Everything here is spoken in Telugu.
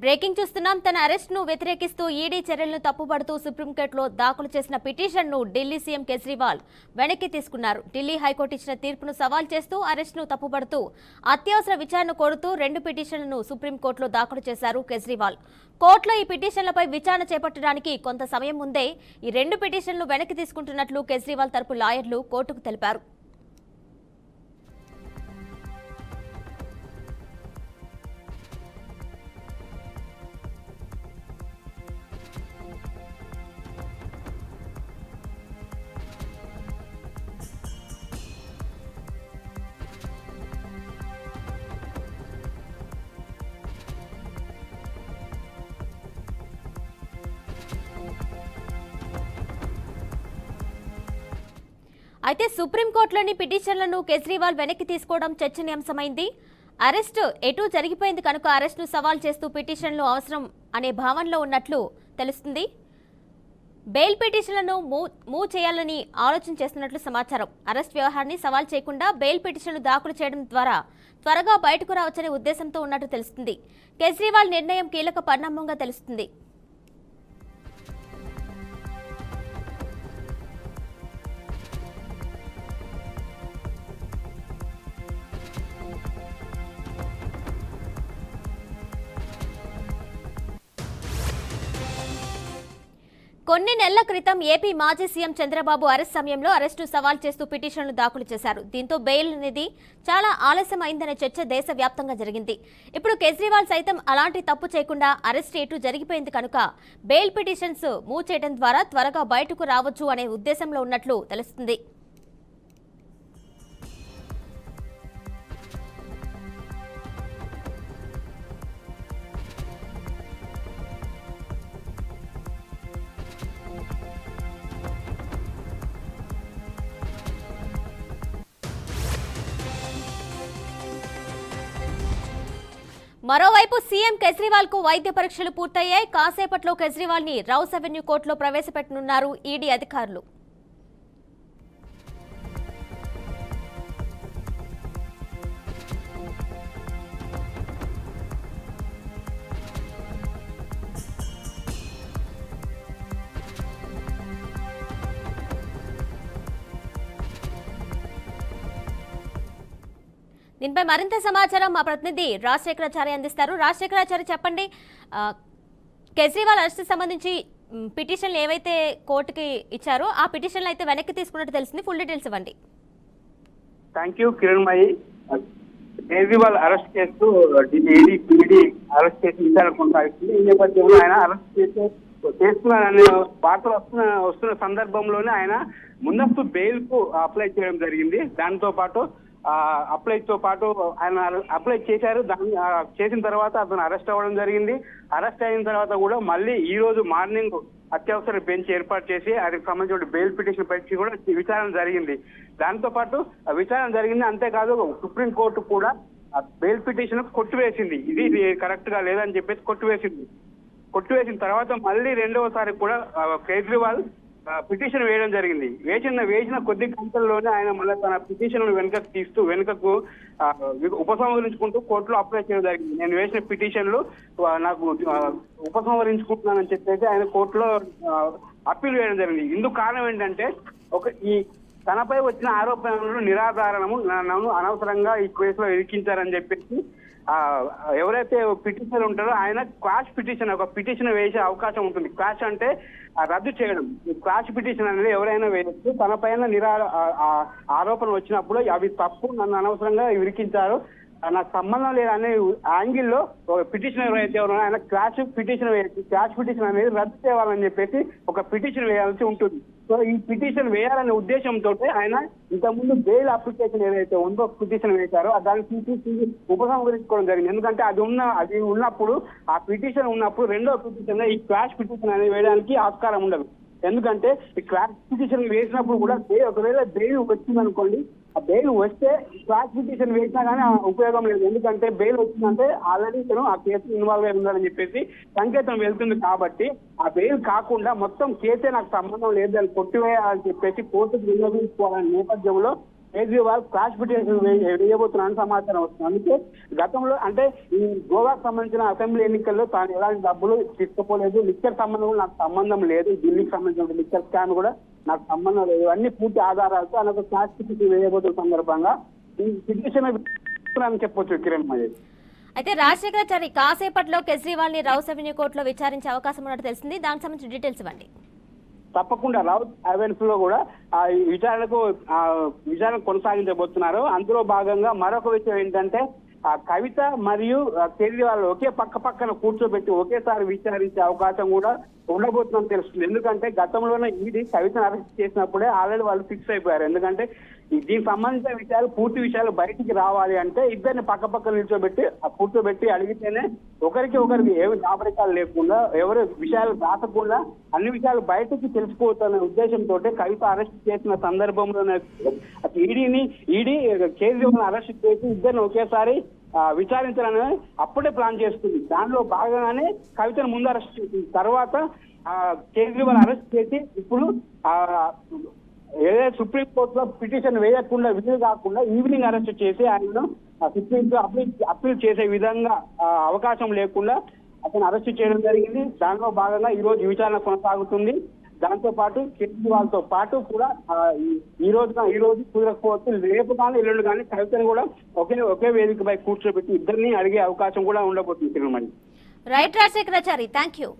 బ్రేకింగ్ చూస్తున్నాం. తన అరెస్ట్ను వ్యతిరేకిస్తూ ఈడీ చర్యలను తప్పుపడుతూ సుప్రీంకోర్టులో దాఖలు చేసిన పిటిషన్ను ఢిల్లీ సీఎం కేజ్రీవాల్ వెనక్కి తీసుకున్నారు. ఢిల్లీ హైకోర్టు ఇచ్చిన తీర్పును సవాల్ చేస్తూ అరెస్ట్ను తప్పుపడుతూ అత్యవసర విచారణ కోరుతూ రెండు పిటిషన్లను సుప్రీంకోర్టులో దాఖలు చేశారు కేజ్రీవాల్. కోర్టులో ఈ పిటిషన్లపై విచారణ చేపట్టడానికి కొంత సమయం ముందే ఈ రెండు పిటిషన్లు వెనక్కి తీసుకుంటున్నట్లు కేజ్రీవాల్ తరపు లాయర్లు కోర్టుకు తెలిపారు. అయితే సుప్రీంకోర్టులోని పిటిషన్లను కేజ్రీవాల్ వెనక్కి తీసుకోవడం చర్చనీయాంశమైంది. అరెస్ట్ ఎటు జరిగిపోయింది కనుక అరెస్ట్ను సవాల్ చేస్తూ పిటిషన్లు అవసరం అనే భావనలో ఉన్నట్లు తెలుస్తుంది. బెయిల్ పిటిషన్లను మూవ్ మూవ్ చేయాలని ఆలోచన చేస్తున్నట్లు సమాచారం. అరెస్ట్ వ్యవహారాన్ని సవాల్ చేయకుండా బెయిల్ పిటిషన్లు దాఖలు చేయడం ద్వారా త్వరగా బయటకు రావచ్చనే ఉద్దేశంతో ఉన్నట్టు తెలుస్తుంది. కేజ్రీవాల్ నిర్ణయం కీలక పరిణామంగా తెలుస్తుంది. కొన్ని నెలల క్రితం ఏపీ మాజీ సీఎం చంద్రబాబు అరెస్ట్ సమయంలో అరెస్టు సవాల్ చేస్తూ పిటిషన్లు దాఖలు చేశారు. దీంతో బెయిల్ అనేది చాలా ఆలస్యం అయిందనే చర్చ దేశవ్యాప్తంగా జరిగింది. ఇప్పుడు కేజ్రీవాల్ సైతం అలాంటి తప్పు చేయకుండా అరెస్ట్ ఇటు జరిగిపోయింది కనుక బెయిల్ పిటిషన్స్ మూవ్ చేయడం ద్వారా త్వరగా బయటకు రావచ్చు అనే ఉద్దేశంలో ఉన్నట్లు తెలుస్తుంది. మరోవైపు సీఎం కేజ్రీవాల్కు వైద్య పరీక్షలు పూర్తయ్యాయి. కాసేపట్లో కేజ్రీవాల్ని రౌస్ అవెన్యూ కోర్టులో ప్రవేశపెట్టనున్నారు ఈడీ అధికారులు. దీనిపై మరింత సమాచారం మా ప్రతినిధి రాజశేఖరాచార్య అందిస్తారు. రాజశేఖరాచార్య చెప్పండి. కేజ్రీవాల్ అరెస్ట్ సంబంధించి పిటిషన్లు ఏవైతే కోర్టుకి ఇచ్చారో ఆ పిటిషన్లు అయితే వెనక్కి తీసుకున్నట్టు తెలిసింది. ఫుల్ డీటెయిల్స్ ఇవ్వండి. Thank you Kiranmayi. Kejriwal arrest చేస్తూ ఈడీ పీడీ అరెస్ట్ చేసి విచారణ కొనసాగిస్తుంది ఈ నేపథ్యంలో ఆయన అరెస్ట్ చేసి చేస్తున్నారనే వార్తలు వస్తున్న వస్తున్న సందర్భంలోనే ఆయన ముందస్తు బెయిల్కు అప్లై చేయడం జరిగింది. దాంతో పాటు అప్లై తో పాటు ఆయన అప్లై చేశారు. దాన్ని చేసిన తర్వాత అతను అరెస్ట్ అవ్వడం జరిగింది. అరెస్ట్ అయిన తర్వాత కూడా మళ్ళీ ఈ రోజు మార్నింగ్ అత్యవసర బెంచ్ ఏర్పాటు చేసి అది సంబంధించిన బెయిల్ పిటిషన్ పెట్టి కూడా విచారణ జరిగింది. దాంతో పాటు ఆ విచారణ జరిగింది అంతేకాదు సుప్రీం కోర్టు కూడా బెయిల్ పిటిషన్ కొట్టివేసింది. ఇది కరెక్ట్గా లేదని చెప్పేసి కొట్టివేసింది. కొట్టివేసిన తర్వాత మళ్ళీ రెండవసారి కూడా కేజ్రీవాల్ పిటిషన్ వేయడం జరిగింది. వేసిన వేసిన కొద్ది గంటల్లోనే ఆయన మళ్ళీ తన పిటిషన్ వెనుకకు తీస్తూ వెనుకకు ఉపసంహరించుకుంటూ కోర్టులో అప్లై చేయడం జరిగింది. నేను వేసిన పిటిషన్లు నాకు ఉపసంహరించుకుంటున్నానని చెప్పేసి ఆయన కోర్టులో అప్పీల్ వేయడం జరిగింది. ఇందుకు కారణం ఏంటంటే ఒక ఈ తనపై వచ్చిన ఆరోపణలు నిరాధారణము నన్ను అనవసరంగా ఈ కేసులో ఇరికించారని చెప్పేసి ఎవరైతే పిటిషన్ ఉంటారో ఆయన క్వాష్ పిటిషన్ ఒక పిటిషన్ వేసే అవకాశం ఉంటుంది. క్వాష్ అంటే రద్దు చేయడం. ఈ క్వాష్ పిటిషన్ అనేది ఎవరైనా వేయచ్చు. తన పైన నిరా ఆరోపణ వచ్చినప్పుడు అవి తప్పు నన్ను అనవసరంగా విరికించారు. నాకు సంబంధం లేదు అనే యాంగిల్లో పిటిషన్ ఎవరైతే ఎవరో ఆయన క్లాష్ పిటిషన్ వేయచ్చు క్లాష్ పిటిషన్ అనేది రద్దు చేయాలని చెప్పేసి ఒక పిటిషన్ వేయాల్సి ఉంటుంది. సో ఈ పిటిషన్ వేయాలనే ఉద్దేశంతో ఆయన ఇంతకుముందు బెయిల్ అప్లికేషన్ ఏదైతే ఉందో పిటిషన్ వేశారో దాన్ని సిసిసి ఉపసంహరించుకోవడం జరిగింది. ఎందుకంటే అది ఉన్న అది ఉన్నప్పుడు ఆ పిటిషన్ ఉన్నప్పుడు రెండో పిటిషన్ ఈ క్లాష్ పిటిషన్ అనేది వేయడానికి ఆస్కారం ఉండదు. ఎందుకంటే ఈ క్లాస్ పిటిషన్ వేసినప్పుడు కూడా ఒకవేళ బెయిల్ వచ్చిందనుకోండి బెయిల్ వస్తే క్లాస్ పిటిషన్ వేసినా కానీ ఆ ఉపయోగం లేదు. ఎందుకంటే బెయిల్ వచ్చిందంటే ఆల్రెడీ ఇతను ఆ కేసు ఇన్వాల్వ్ అయి ఉండాలని చెప్పేసి సంకేతం వెళ్తుంది కాబట్టి ఆ బెయిల్ కాకుండా మొత్తం కేసే నాకు సంబంధం లేదు దాన్ని కొట్టివేయాలని చెప్పేసి కోర్టుకు వినియోగించుకోవాలనే నేపథ్యంలో కేజ్రీవాల్ క్లాస్ పిటిషన్ వేయబోతున్నారని సమాచారం వస్తుంది. అందుకే గతంలో అంటే ఈ గోవాకు సంబంధించిన అసెంబ్లీ ఎన్నికల్లో తాను ఎలాంటి డబ్బులు తీసుకోపోలేదు లిక్కర్ సంబంధం నాకు సంబంధం లేదు. ఢిల్లీకి సంబంధించిన లిక్కర్ స్కామ్ కూడా నాకు సంబంధం లేదు. అన్ని పూర్తి ఆధారాలతో ఆయన ఒక వేయబోతున్న సందర్భంగా ఈ పిటిషన్ అని చెప్పొచ్చు కిరణ్ మహేష్ అయితే రాజశేఖరాచారి కాసేపట్లో కేజ్రీవాల్ని రౌస్ అవెన్యూ కోర్టులో విచారించే అవకాశం ఉన్నట్టు తెలిసింది. దానికి సంబంధించిన డీటెయిల్స్ ఇవ్వండి. తప్పకుండా రౌత్ అవెన్స్లో కూడా ఆ విచారణకు విచారణ కొనసాగించబోతున్నారు. అందులో భాగంగా మరొక విషయం ఏంటంటే ఆ కవిత మరియు ఆ కేజ్రీవాల్ ఒకే పక్క పక్కన కూర్చోబెట్టి ఒకేసారి విచారించే అవకాశం కూడా ఉండబోతుందని తెలుస్తుంది. ఎందుకంటే గతంలోనే ఈడీ కవితను అరెస్ట్ చేసినప్పుడే ఆల్రెడీ వాళ్ళు ఫిక్స్ అయిపోయారు. ఎందుకంటే దీనికి సంబంధించిన విషయాలు పూర్తి విషయాలు బయటికి రావాలి అంటే ఇద్దరిని పక్క పక్క నిల్చోబెట్టి ఆ కూర్చోబెట్టి అడిగితేనే ఒకరికి ఒకరికి ఏమి దాపరికాలు లేకుండా ఎవరు విషయాలు దాటకుండా అన్ని విషయాలు బయటకి తెలిసిపోతున్న ఉద్దేశంతో కవిత అరెస్ట్ చేసిన సందర్భంలోనే ఈడీని ఈడీ కేజ్రీవాల్ అరెస్ట్ చేసి ఇద్దరిని ఒకేసారి విచారించాలని అప్పుడే ప్లాన్ చేస్తుంది దానిలో భాగంగానే కవితను ముందు అరెస్ట్ చేసింది. తర్వాత ఆ, కేజ్రీవాల్ అరెస్ట్ చేసి ఇప్పుడు ఏదైతే సుప్రీం కోర్టులో పిటిషన్ వేయకుండా విధులు కాకుండా ఈవినింగ్ అరెస్ట్ చేసి ఆయనను సుప్రీం అప్పీల్ అప్పీల్ చేసే విధంగా అవకాశం లేకుండా అతను అరెస్ట్ చేయడం జరిగింది. దానిలో భాగంగా ఈ రోజు విచారణ కొనసాగుతుంది. దాంతో పాటు కేజ్రీవాల్తో పాటు కూడా ఈ- రోజున ఈ రోజు కుదరకపోవచ్చు రేపు కానీ ఎల్లుండి కానీ కవితను కూడా ఒకే ఒకే వేదికపై కూర్చోబెట్టి ఇద్దరిని అడిగే అవకాశం కూడా ఉండబోతుంది Tirumala. Right Rajasekharachari thank you